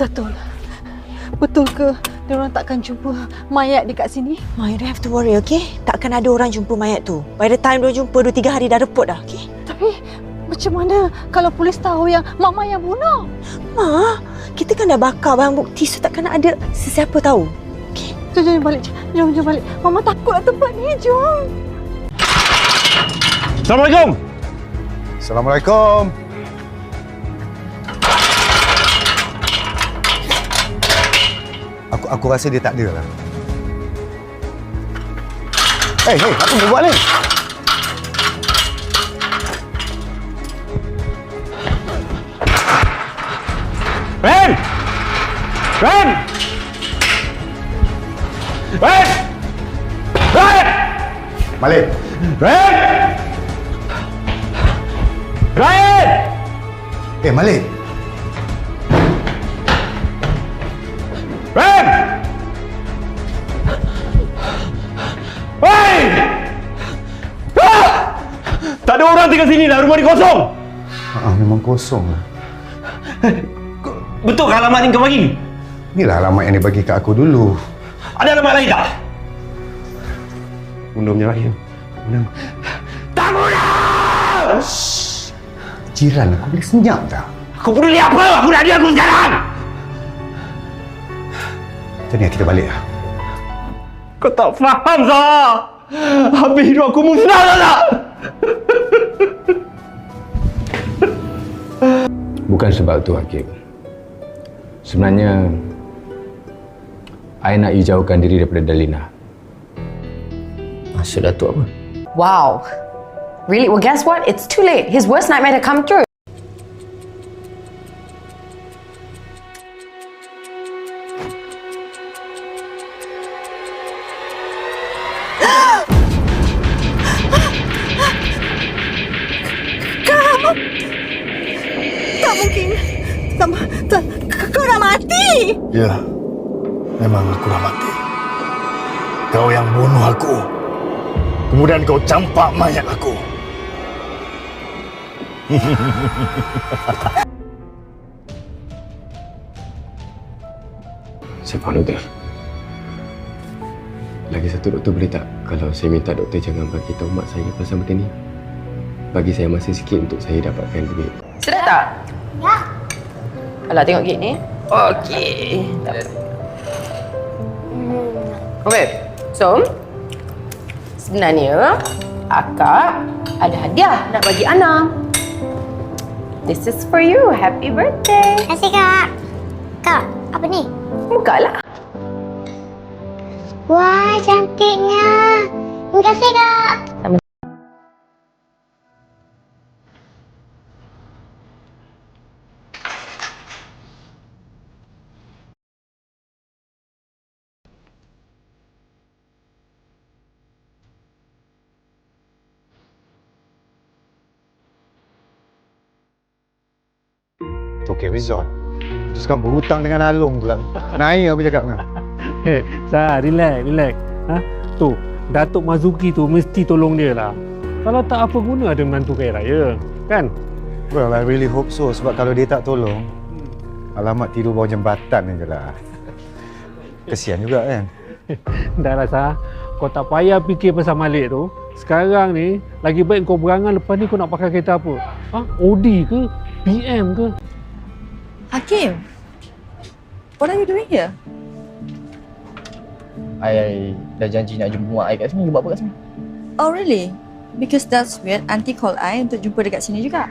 Zatul. Betul ke diorang takkan jumpa mayat dekat sini? Ma, you don't have to worry, okay? Takkan ada orang jumpa mayat tu. By the time dia jumpa, dua tiga hari dah report dah, okay? Tapi macam mana kalau polis tahu yang Mak Maya bunuh? Ma, kita kan dah bakar barang bukti, so takkan ada sesiapa tahu. Jom, jom balik. Jom, jom balik. Mama takut lah tempat ni. Jom. Assalamualaikum. Assalamualaikum. Aku aku rasa dia tak ada lah. Hei, hei, apa kau buat ni? Ren! Ren! Ren! Ren! Malik, Ren! Ren! eh Malik. Ren! Hei! Ah! Tak ada orang tinggal sini dah, rumah ni kosong. Ah, memang kosong lah. Betul ke alamat ni kau bagi? Inilah alamat yang dia bagi kat aku dulu. Ada alamat lain tak? Bunda menyerah ya. Bunda. Tak guna! Jiran aku boleh senyap tak? Aku peduli apa? Aku nak dia aku sekarang! Ni kita balik lah. Kau tak faham, Zah! Habis hidup aku musnah, tak tak? Bukan sebab tu Hakim. Sebenarnya I nak you jauhkan diri daripada Dalina. Maksud Datuk apa? Wow. Really? Well, guess what? It's too late. His worst nightmare had come true. Kau dah mati. Ya, memang aku dah mati. Kau yang bunuh aku. Kemudian kau campak mayat aku. Saya faham doktor. Lagi satu doktor boleh tak kalau saya minta doktor jangan bagi tahu mak saya pasal benda ni. Bagi saya masa sikit untuk saya dapatkan duit. Sedap tak? Ya. Alah, tengok kek ni. Okey. Tak apa. Okey. So, sebenarnya akak ada hadiah nak bagi Ana. This is for you. Happy birthday. Terima kasih, Kak. Kak, apa ni? Buka lah. Wah, cantiknya. Terima kasih, Kak. Tokyo Resort. Terus kan berhutang dengan Along pula. Naik apa cakap kan? Hei, Sah, relax, relax. Ha? Tu, Datuk Mazuki tu mesti tolong dia lah. Kalau tak apa guna ada menantu kaya raya, kan? Well, I really hope so. Sebab kalau dia tak tolong, alamat tidur bawah jambatan je lah. Kesian juga kan? Dah lah Sah, kau tak payah fikir pasal Malik tu. Sekarang ni, lagi baik kau berangan lepas ni kau nak pakai kereta apa? Ha? Audi ke? BM ke? Hakim, what are you doing here? I dah janji nak jumpa mak I kat sini. Buat apa kat sini? Oh really? Because that's weird. Auntie call I untuk jumpa dekat sini juga.